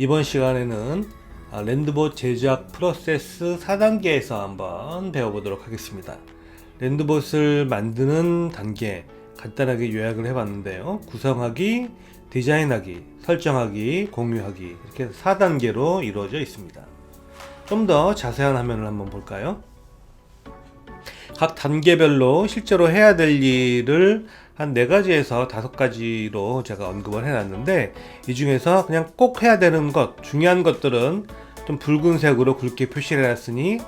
이번 시간에는 아, 랜드봇 제작 프로세스 4단계에서 한번 배워보도록 하겠습니다. 랜드봇을 만드는 단계 간단하게 요약을 해봤는데요. 구성하기, 디자인하기, 설정하기, 공유하기 이렇게 4단계로 이루어져 있습니다. 좀 더 자세한 화면을 한번 볼까요? 각 단계별로 실제로 해야 될 일을 한 네 가지에서 다섯 가지로 제가 언급을 해놨는데 이 중에서 그냥 꼭 해야 되는 것, 중요한 것들은 좀 붉은색으로 굵게 표시를 해놨으니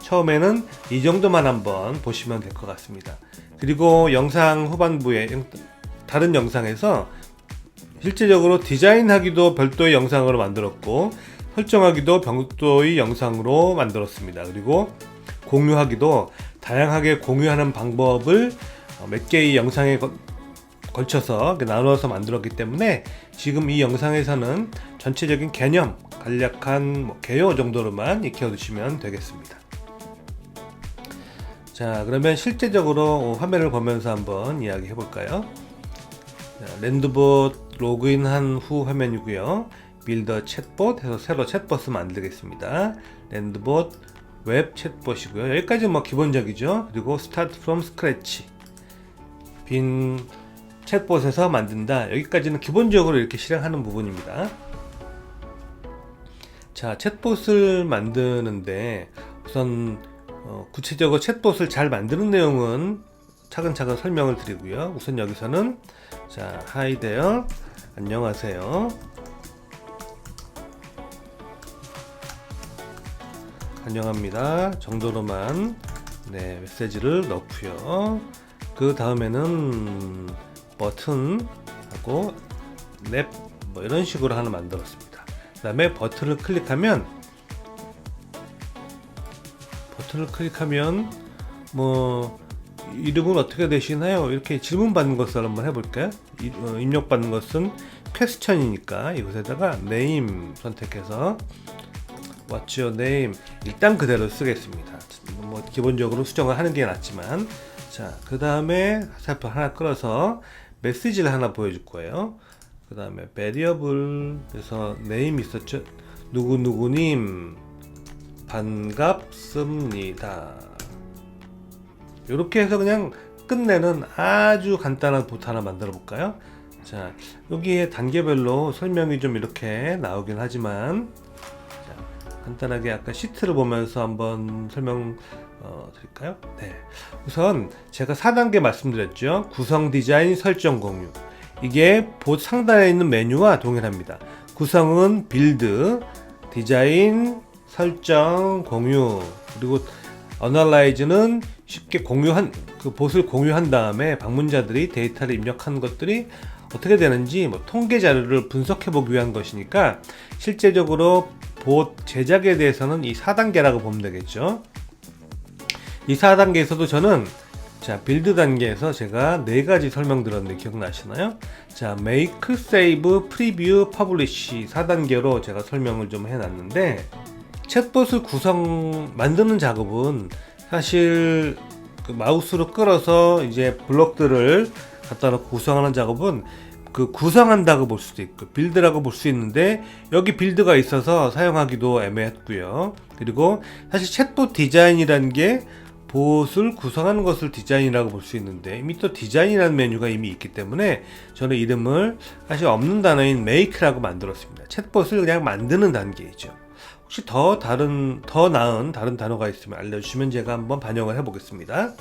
처음에는 이 정도만 한번 보시면 될 것 같습니다. 그리고 영상 후반부에 다른 영상에서 실제적으로 디자인하기도 별도의 영상으로 만들었고 설정하기도 별도의 영상으로 만들었습니다. 그리고 공유하기도 다양하게 공유하는 방법을 어, 몇 개의 영상에 거- 걸쳐서 나누어서 만들었기 때문에 지금 이 영상에서는 전체적인 개념, 간략한 뭐 개요 정도로만 익혀두시면 되겠습니다. 자, 그러면 실제적으로 화면을 보면서 한번 이야기 해 볼까요? 자, 랜드봇 로그인한 후 화면이고요. 빌더 챗봇 해서 새로 챗봇을 만들겠습니다. 랜드봇 웹 챗봇이고요. 여기까지 뭐 기본적이죠. 그리고 스타트 프롬 스크래치 빈 챗봇에서 만든다. 여기까지는 기본적으로 이렇게 실행하는 부분입니다. 자, 챗봇을 만드는데 우선 어, 구체적으로 챗봇을 잘 만드는 내용은 차근차근 설명을 드리고요. 우선 여기서는 자, 하이 데어 안녕하세요. 안녕합니다. 정도로만 네, 메시지를 넣고요. 그 다음에는 버튼 하고 랩 뭐 이런 식으로 하나 만들었습니다. 그 다음에 버튼을 클릭하면 버튼을 클릭하면 뭐 이름은 어떻게 되시나요? 이렇게 질문 받는 것을 한번 해볼까요? 이- 어, 입력 받는 것은 퀘스천이니까 이곳에다가 name 선택해서 What's your name? 일단 그대로 쓰겠습니다. 뭐 기본적으로 수정을 하는 게 낫지만 자 그 다음에 화살표 하나 끌어서 메시지를 하나 보여줄 거예요. 그 다음에 variable에서 name 있었죠? 누구 누구님 반갑습니다. 이렇게 해서 그냥 끝내는 아주 간단한 보트 하나 만들어 볼까요? 자, 여기에 단계별로 설명이 좀 이렇게 나오긴 하지만, 자, 간단하게 아까 시트를 보면서 한번 설명 어, 드릴까요? 네. 우선 제가 4단계 말씀드렸죠. 구성, 디자인, 설정, 공유. 이게 보 상단에 있는 메뉴와 동일합니다. 구성은 빌드, 디자인, 설정, 공유, 그리고 어널라이즈는 쉽게 공유한 그 봇을 공유한 다음에 방문자들이 데이터를 입력한 것들이 어떻게 되는지 뭐 통계 자료를 분석해 보기 위한 것이니까 실제적으로 봇 제작에 대해서는 이 4단계라고 보면 되겠죠. 이 4단계에서도 저는 자, 빌드 단계에서 제가 네 가지 설명드렸는데 기억나시나요? 자, make, save, preview, publish 4단계로 제가 설명을 좀 해놨는데 챗봇을 구성 만드는 작업은 사실 그 마우스로 끌어서 이제 블록들을 갖다 놓고 구성하는 작업은 그 구성한다고 볼 수도 있고 빌드라고 볼 수 있는데 여기 빌드가 있어서 사용하기도 애매했고요. 그리고 사실 챗봇 디자인이라는 게 봇을 구성하는 것을 디자인이라고 볼 수 있는데 이미 또 디자인이라는 메뉴가 이미 있기 때문에 저는 이름을 사실 없는 단어인 make라고 만들었습니다. 챗봇을 그냥 만드는 단계이죠. 혹시 더 다른 더 나은 다른 단어가 있으면 알려주시면 제가 한번 반영을 해보겠습니다.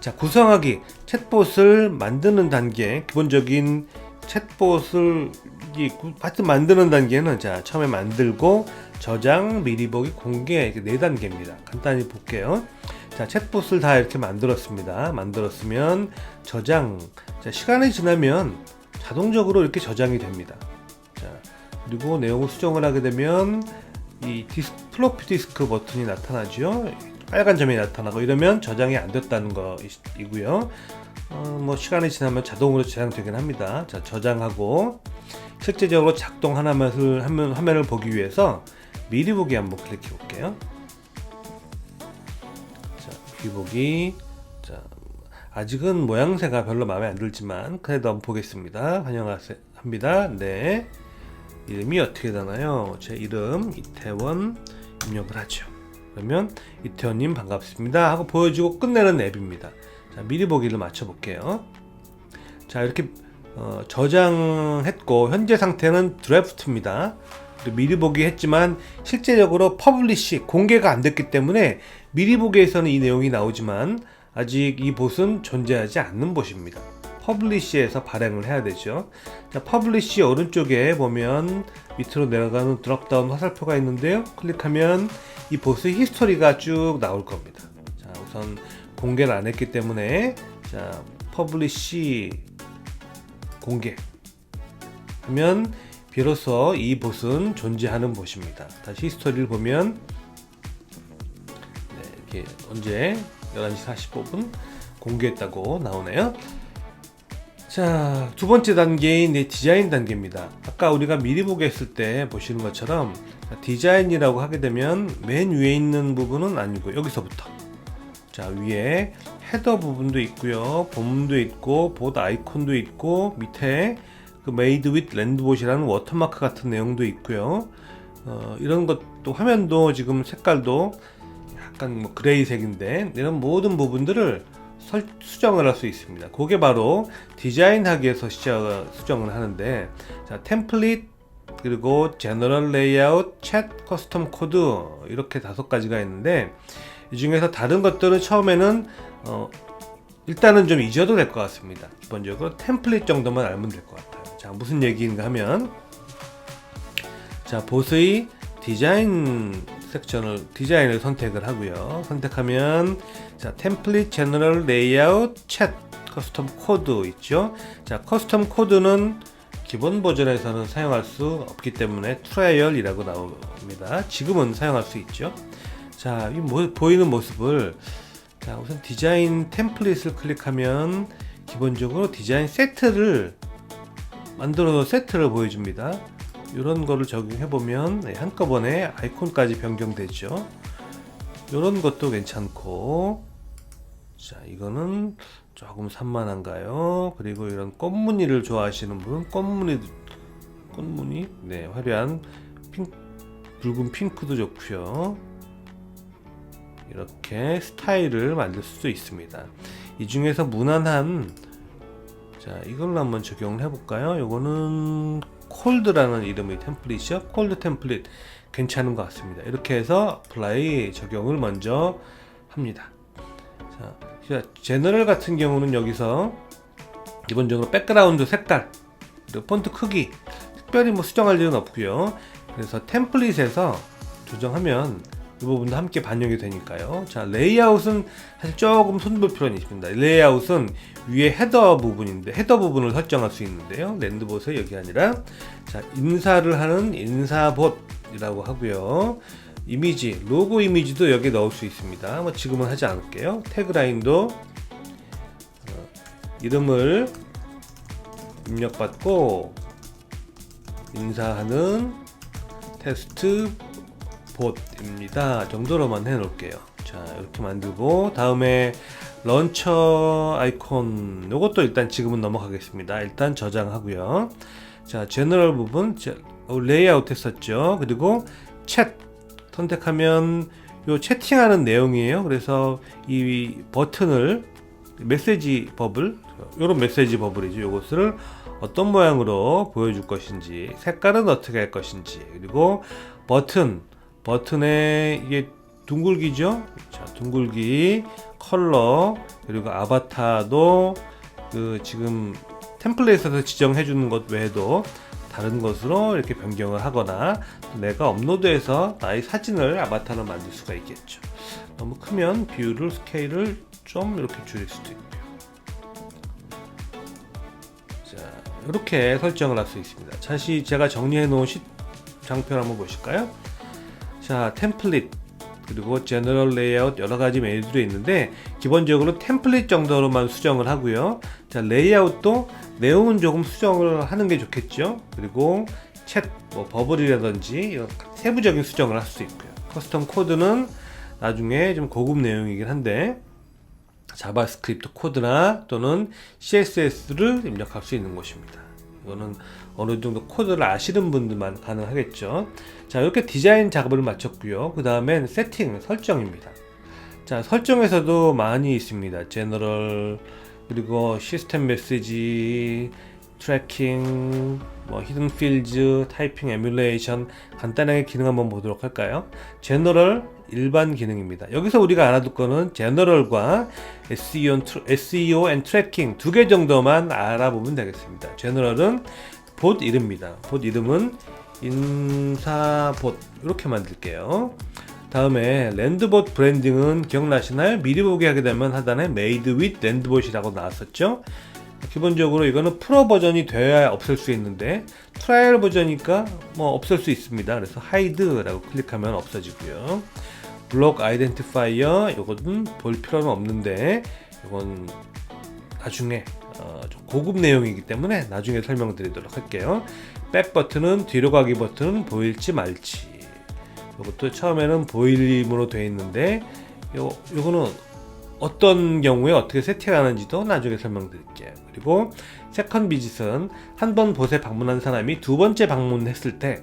자 구성하기 챗봇을 만드는 단계 기본적인 챗봇을 하여튼 만드는 단계는 자 처음에 만들고 저장 미리 보기 공개 이렇게 네 단계입니다. 간단히 볼게요. 자 챗봇을 다 이렇게 만들었습니다. 만들었으면 저장 자 시간이 지나면 자동적으로 이렇게 저장이 됩니다. 자 그리고 내용을 수정을 하게 되면 이 디스, 플로피 디스크 버튼이 나타나죠. 빨간 점이 나타나고 이러면 저장이 안 됐다는 거이고요. 어, 뭐 시간이 지나면 자동으로 저장되긴 합니다. 자 저장하고 실제적으로 작동하는 화면, 화면을 보기 위해서 미리 보기 한번 클릭해 볼게요. 보기. 자 아직은 모양새가 별로 마음에 안 들지만 그래도 한번 보겠습니다. 환영합니다. 네. 이름이 어떻게 되나요? 제 이름 이태원 입력을 하죠. 그러면 이태원님 반갑습니다 하고 보여주고 끝내는 앱입니다. 자, 미리 보기를 맞춰 볼게요. 자, 이렇게 어, 저장했고 현재 상태는 드래프트입니다. 미리 보기 했지만 실제적으로 퍼블리시 공개가 안 됐기 때문에 미리 보기에서는 이 내용이 나오지만 아직 이 봇은 존재하지 않는 봇입니다. 퍼블리시에서 발행을 해야 되죠. 자, 퍼블리시 오른쪽에 보면 밑으로 내려가는 드롭다운 화살표가 있는데요. 클릭하면 이 봇의 히스토리가 쭉 나올 겁니다. 자, 우선 공개를 안 했기 때문에 자, 퍼블리시 공개 하면 비로소 이 봇은 존재하는 봇입니다. 다시 히스토리를 보면 네, 이렇게 언제 11시 45분 공개했다고 나오네요. 자, 두 번째 단계인 네, 디자인 단계입니다. 아까 우리가 미리 보게 했을 때 보시는 것처럼 디자인이라고 하게 되면 맨 위에 있는 부분은 아니고 여기서부터 자, 위에 헤더 부분도 있고요. 본문도 있고 봇 아이콘도 있고 밑에 그 메이드 윗 랜드봇이라는 워터마크 같은 내용도 있고요. 어, 이런 것도 화면도 지금 색깔도 약간 뭐 그레이색인데 이런 모든 부분들을 설, 수정을 할 수 있습니다. 그게 바로 디자인하기에서 시작, 수정을 하는데 자 템플릿 그리고 제너럴 레이아웃, 챗, 커스텀 코드 이렇게 다섯 가지가 있는데 이 중에서 다른 것들은 처음에는 어, 일단은 좀 잊어도 될 것 같습니다. 기본적으로 템플릿 정도만 알면 될 것 같아요. 자 무슨 얘기인가 하면 자 보스의 디자인 섹션을 디자인을 선택을 하고요. 선택하면 자 템플릿 제너럴 레이아웃 챗 커스텀 코드 있죠. 자 커스텀 코드는 기본 버전에서는 사용할 수 없기 때문에 트라이얼이라고 나옵니다. 지금은 사용할 수 있죠. 자, 이 모, 보이는 모습을 자, 우선 디자인 템플릿을 클릭하면 기본적으로 디자인 세트를 만들어서 세트를 보여줍니다. 이런 거를 적용해 보면 네, 한꺼번에 아이콘까지 변경되죠. 이런 것도 괜찮고 자 이거는 조금 산만한가요? 그리고 이런 꽃무늬를 좋아하시는 분은 꽃무늬 꽃무늬 네 화려한 핑 붉은 핑크도 좋고요. 이렇게 스타일을 만들 수도 있습니다. 이 중에서 무난한 자 이걸로 한번 적용을 해볼까요? 요거는 콜드라는 이름의 템플릿이요. 콜드 템플릿 괜찮은 것 같습니다. 이렇게 해서 플라이 적용을 먼저 합니다. 자, 자, 제너럴 같은 경우는 여기서 기본적으로 백그라운드 색깔 그리고 폰트 크기 특별히 뭐 수정할 일은 없고요. 그래서 템플릿에서 조정하면 이 부분도 함께 반영이 되니까요. 자, 레이아웃은 사실 조금 손볼 필요는 있습니다. 레이아웃은 위에 헤더 부분인데 헤더 부분을 설정할 수 있는데요. 랜드봇에 여기 아니라 자, 인사를 하는 인사봇이라고 하고요. 이미지, 로고 이미지도 여기에 넣을 수 있습니다. 뭐 지금은 하지 않을게요. 태그라인도 어, 이름을 입력받고 인사하는 테스트 봇입니다. 정도로만 해 놓을게요. 자, 이렇게 만들고 다음에 런처 아이콘 요것도 일단 지금은 넘어가겠습니다. 일단 저장하고요. 자, 제너럴 부분 어, 레이아웃 했었죠. 그리고 챗 선택하면 요 채팅하는 내용이에요. 그래서 이 버튼을 메시지 버블 요런 메시지 버블이죠. 요것을 어떤 모양으로 보여줄 것인지 색깔은 어떻게 할 것인지 그리고 버튼 버튼에 이게 둥글기죠. 자, 둥글기, 컬러, 그리고 아바타도 그 지금 템플릿에서 지정해 주는 것 외에도 다른 것으로 이렇게 변경을 하거나 내가 업로드해서 나의 사진을 아바타로 만들 수가 있겠죠. 너무 크면 비율을 스케일을 좀 이렇게 줄일 수도 있고요. 자, 이렇게 설정을 할 수 있습니다. 다시 제가 정리해 놓은 시 장편 한번 보실까요? 자, 템플릿 그리고 제너럴 레이아웃 여러 가지 메뉴들이 있는데 기본적으로 템플릿 정도로만 수정을 하고요. 자, 레이아웃도 내용은 조금 수정을 하는 게 좋겠죠. 그리고 챗, 뭐 버블이라든지 세부적인 수정을 할 수 있고요. 커스텀 코드는 나중에 좀 고급 내용이긴 한데 자바스크립트 코드나 또는 CSS를 입력할 수 있는 곳입니다. 이거는 어느 정도 코드를 아시는 분들만 가능하겠죠. 자, 이렇게 디자인 작업을 마쳤고요. 그 다음엔 세팅, 설정입니다. 자, 설정에서도 많이 있습니다. 제너럴, 그리고 시스템 메시지, 트래킹, 뭐 히든 필즈, 타이핑 에뮬레이션 간단하게 기능 한번 보도록 할까요? 제너럴 일반 기능입니다. 여기서 우리가 알아둘 거는 제너럴과 SEO, SEO and 트래킹 두 개 정도만 알아보면 되겠습니다. 제너럴은 봇 이름입니다. 봇 이름은 인사봇 이렇게 만들게요. 다음에 랜드봇 브랜딩은 기억나시나요? 미리 보기 하게 되면 하단에 메이드 윗 랜드봇이라고 나왔었죠. 기본적으로 이거는 프로 버전이 돼야 없앨 수 있는데 트라이얼 버전이니까 뭐 없앨 수 있습니다. 그래서 하이드라고 클릭하면 없어지고요. 블록 아이덴티파이어 이것은 볼 필요는 없는데 이건 나중에 어, 좀 고급 내용이기 때문에 나중에 설명드리도록 할게요. 백 버튼은 뒤로 가기 버튼은 보일지 말지. 이것도 처음에는 보일림으로 되어 있는데 요 요거는 어떤 경우에 어떻게 세팅하는지도 나중에 설명드릴게요. 그리고 세컨 비짓은 한번 보세 방문한 사람이 두 번째 방문했을 때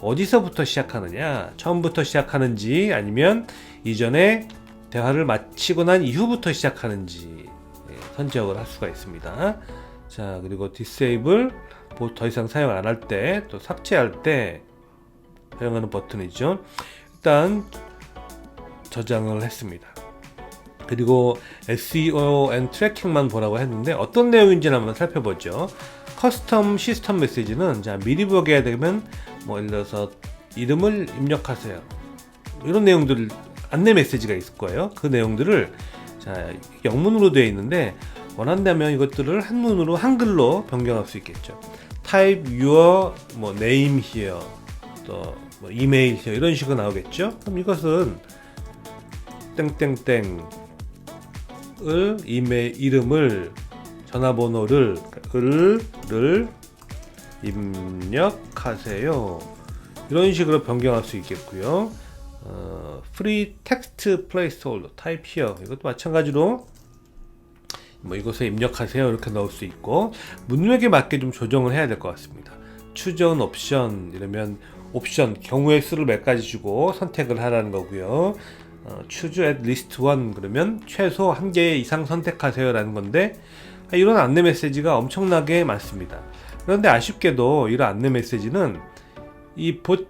어디서부터 시작하느냐, 처음부터 시작하는지 아니면 이전에 대화를 마치고 난 이후부터 시작하는지 예, 선적을 할 수가 있습니다. 자, 그리고 디세이블 뭐더 이상 사용 안 할 때 또 삭제할 때 사용하는 버튼이죠. 일단 저장을 했습니다. 그리고 SEO and 트래킹만 보라고 했는데 어떤 내용인지는 한번 살펴보죠. 커스텀 시스템 메시지는 자 미리 보게 되면 뭐 예를 들어서 이름을 입력하세요. 이런 내용들 안내 메시지가 있을 거예요. 그 내용들을 자 영문으로 되어 있는데 원한다면 이것들을 한문으로 한글로 변경할 수 있겠죠. Type your 뭐 name here 또뭐 이메일 here 이런 식으로 나오겠죠. 그럼 이것은 땡땡땡 을 이메일 이름을 전화번호를 을를 입력하세요. 이런 식으로 변경할 수 있겠고요. 어, free text placeholder type here 이것도 마찬가지로 뭐 이것에 입력하세요 이렇게 넣을 수 있고 문맥에 맞게 좀 조정을 해야 될 것 같습니다. 추전 옵션 이러면 옵션 경우의 수를 몇 가지 주고 선택을 하라는 거고요. 어, choose at least one 그러면 최소 한 개 이상 선택하세요 라는 건데 아, 이런 안내 메시지가 엄청나게 많습니다. 그런데 아쉽게도 이런 안내 메시지는 이 봇,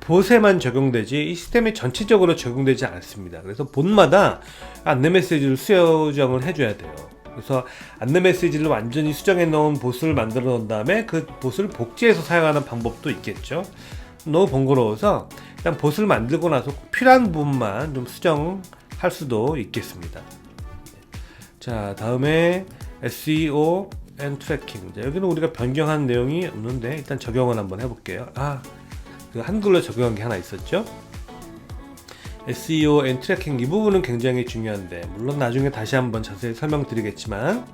봇에만 적용되지 이 시스템에 전체적으로 적용되지 않습니다. 그래서 봇마다 안내 메시지를 수정을 해줘야 돼요. 그래서 안내 메시지를 완전히 수정해 놓은 봇을 만들어 놓은 다음에 그 봇을 복제해서 사용하는 방법도 있겠죠. 너무 번거로워서 일단 봇을 만들고 나서 필요한 부분만 좀 수정할 수도 있겠습니다. 자, 다음에 SEO and 트래킹. 자, 여기는 우리가 변경한 내용이 없는데 일단 적용을 한번 해볼게요. 아, 그 한글로 적용한 게 하나 있었죠? SEO 트래킹 이 부분은 굉장히 중요한데 물론 나중에 다시 한번 자세히 설명드리겠지만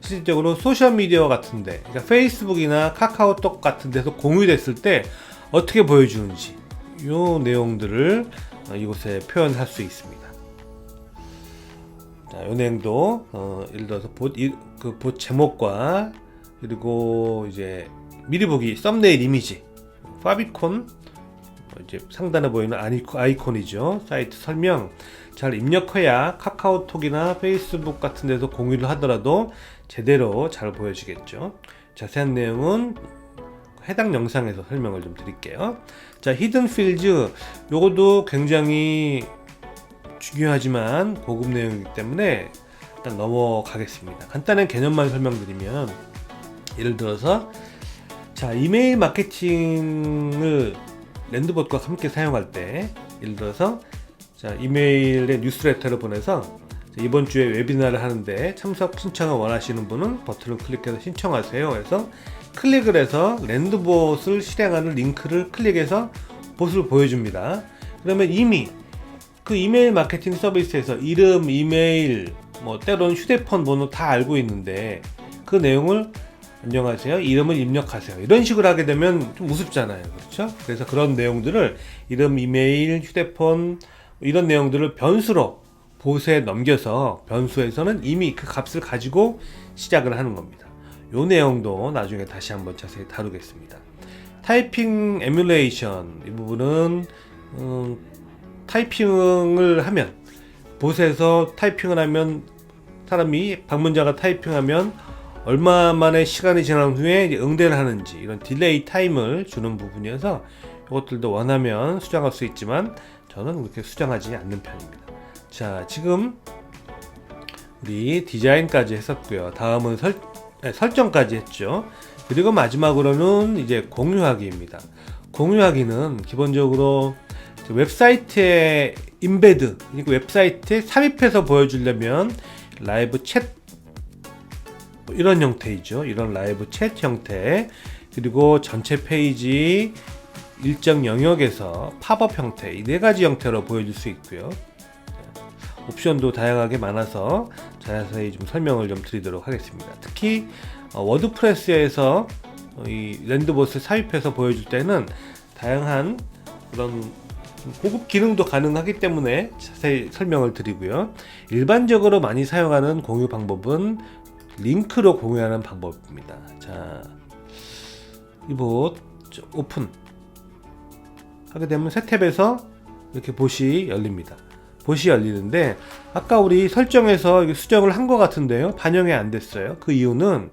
실질적으로 소셜 미디어 같은데 그러니까 페이스북이나 카카오톡 같은 데서 공유됐을 때 어떻게 보여주는지 이 내용들을 이곳에 표현할 수 있습니다. 자, 이 내용도 어, 예를 들어서 봇, 그봇 제목과 그리고 이제 미리 보기 썸네일 이미지 파비콘 이제 상단에 보이는 아이콘이죠. 사이트 설명 잘 입력해야 카카오톡이나 페이스북 같은 데서 공유를 하더라도 제대로 잘 보여지겠죠. 자세한 내용은 해당 영상에서 설명을 좀 드릴게요. 자, 히든 필즈 요것도 굉장히 중요하지만 고급 내용이기 때문에 일단 넘어가겠습니다. 간단한 개념만 설명드리면 예를 들어서 자, 이메일 마케팅을 랜드봇과 함께 사용할 때 예를 들어서 자, 이메일에 뉴스레터를 보내서 이번 주에 웨비나를 하는데 참석 신청을 원하시는 분은 버튼을 클릭해서 신청하세요. 해서 클릭을 해서 랜드봇을 실행하는 링크를 클릭해서 봇을 보여줍니다. 그러면 이미 그 이메일 마케팅 서비스에서 이름, 이메일, 뭐 때로는 휴대폰 번호 다 알고 있는데 그 내용을 안녕하세요. 이름을 입력하세요. 이런 식으로 하게 되면 좀 우습잖아요. 그렇죠? 그래서 그런 내용들을 이름, 이메일, 휴대폰 이런 내용들을 변수로 봇에 넘겨서 변수에서는 이미 그 값을 가지고 시작을 하는 겁니다. 요 내용도 나중에 다시 한번 자세히 다루겠습니다. 타이핑 에뮬레이션 이 부분은 음, 타이핑을 하면 봇에서 타이핑을 하면 사람이 방문자가 타이핑하면 얼마 만에 시간이 지난 후에 응대를 하는지 이런 딜레이 타임을 주는 부분이어서 이것들도 원하면 수정할 수 있지만 저는 그렇게 수정하지 않는 편입니다. 자, 지금 우리 디자인까지 했었고요. 다음은 설, 네, 설정까지 했죠. 그리고 마지막으로는 이제 공유하기입니다. 공유하기는 기본적으로 웹사이트에 인베드, 그러니까 웹사이트에 삽입해서 보여주려면 라이브 챗뭐 이런 형태이죠. 이런 라이브 챗 형태 그리고 전체 페이지 일정 영역에서 팝업 형태 이 네 가지 형태로 보여줄 수 있고요. 옵션도 다양하게 많아서 자세히 좀 설명을 좀 드리도록 하겠습니다. 특히 어, 워드프레스에서 어, 이 랜드봇을 삽입해서 보여줄 때는 다양한 그런 좀 고급 기능도 가능하기 때문에 자세히 설명을 드리고요. 일반적으로 많이 사용하는 공유 방법은 링크로 공유하는 방법입니다. 자, 이봇 오픈 하게 되면 새 탭에서 이렇게 봇이 열립니다. 봇이 열리는데 아까 우리 설정에서 수정을 한 것 같은데요. 반영이 안 됐어요. 그 이유는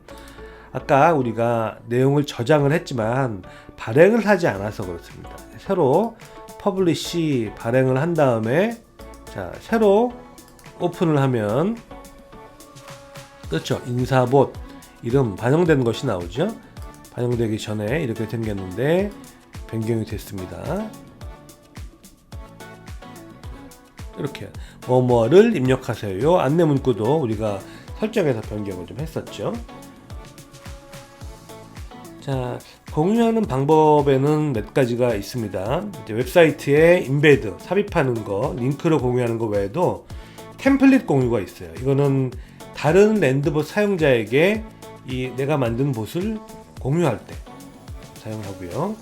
아까 우리가 내용을 저장을 했지만 발행을 하지 않아서 그렇습니다. 새로 퍼블리시 발행을 한 다음에 자 새로 오픈을 하면 그렇죠 인사봇 이름 반영된 것이 나오죠 반영되기 전에 이렇게 생겼는데 변경이 됐습니다 이렇게 뭐뭐를 입력하세요 안내 문구도 우리가 설정해서 변경을 좀 했었죠 자 공유하는 방법에는 몇 가지가 있습니다. 웹사이트에 인베드 삽입하는 거, 링크로 공유하는 거 외에도 템플릿 공유가 있어요. 이거는 다른 랜드봇 사용자에게 이 내가 만든 봇을 공유할 때 사용하고요.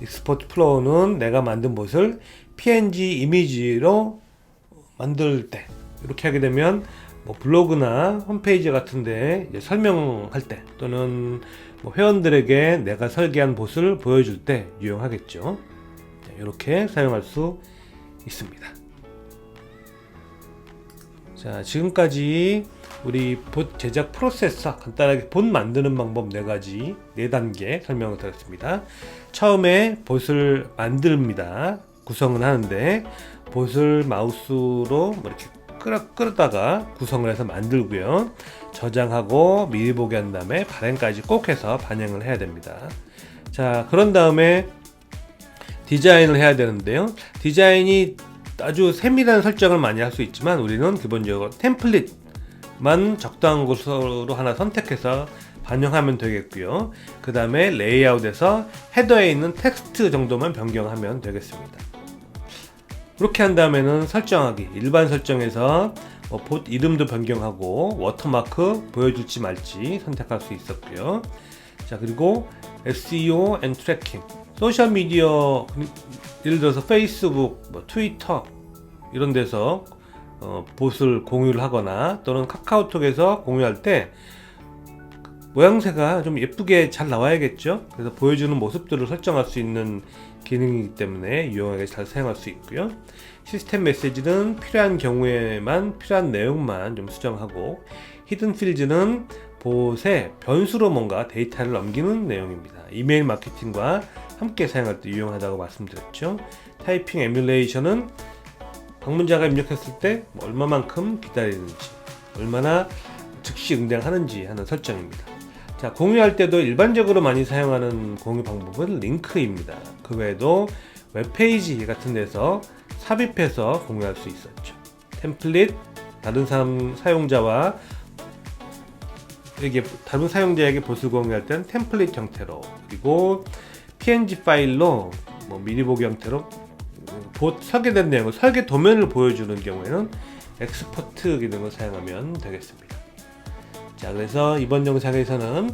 익스포트 플로우는 내가 만든 봇을 PNG 이미지로 만들 때 이렇게 하게 되면 뭐 블로그나 홈페이지 같은데 설명할 때 또는 뭐 회원들에게 내가 설계한 봇을 보여줄 때 유용하겠죠. 이렇게 사용할 수 있습니다. 자, 지금까지 우리 봇 제작 프로세서 간단하게 봇 만드는 방법 네 가지 네 단계 설명을 드렸습니다. 처음에 봇을 만듭니다. 구성은 하는데 봇을 마우스로 뭐 이렇게 끌어, 끌다가 구성을 해서 만들고요. 저장하고 미리 보기 한 다음에 발행까지 꼭 해서 반영을 해야 됩니다. 자, 그런 다음에 디자인을 해야 되는데요. 디자인이 아주 세밀한 설정을 많이 할 수 있지만 우리는 기본적으로 템플릿만 적당한 곳으로 하나 선택해서 반영하면 되겠고요. 그 다음에 레이아웃에서 헤더에 있는 텍스트 정도만 변경하면 되겠습니다. 그렇게 한 다음에는 설정하기 일반 설정에서 뭐 봇 이름도 변경하고 워터마크 보여줄지 말지 선택할 수 있었고요. 자 그리고 SEO 앤 트래킹 소셜 미디어 예를 들어서 페이스북, 뭐 트위터 이런 데서 어, 봇을 공유를 하거나 또는 카카오톡에서 공유할 때 모양새가 좀 예쁘게 잘 나와야겠죠. 그래서 보여주는 모습들을 설정할 수 있는 기능이기 때문에 유용하게 잘 사용할 수 있고요. 시스템 메시지는 필요한 경우에만 필요한 내용만 좀 수정하고 히든 필즈는 봇에 변수로 뭔가 데이터를 넘기는 내용입니다. 이메일 마케팅과 함께 사용할 때 유용하다고 말씀드렸죠. 타이핑 에뮬레이션은 방문자가 입력했을 때 얼마만큼 기다리는지, 얼마나 즉시 응대하는지 하는 설정입니다. 자, 공유할 때도 일반적으로 많이 사용하는 공유 방법은 링크입니다. 그 외에도 웹페이지 같은 데서 삽입해서 공유할 수 있었죠. 템플릿, 다른 사람 사용자와 이게 다른 사용자에게 보스 공유할 때는 템플릿 형태로 그리고 PNG 파일로 뭐 미리 보기 형태로 봇 설계된 내용을 설계 도면을 보여주는 경우에는 엑스포트 기능을 사용하면 되겠습니다. 자, 그래서 이번 영상에서는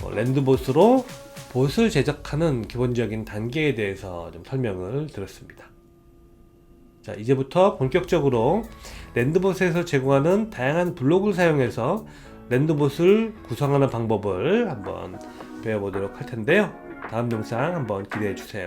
뭐 랜드봇으로 봇을 제작하는 기본적인 단계에 대해서 좀 설명을 드렸습니다. 자, 이제부터 본격적으로 랜드봇에서 제공하는 다양한 블록을 사용해서 랜드봇을 구성하는 방법을 한번 배워보도록 할 텐데요. 다음 영상 한번 기대해 주세요.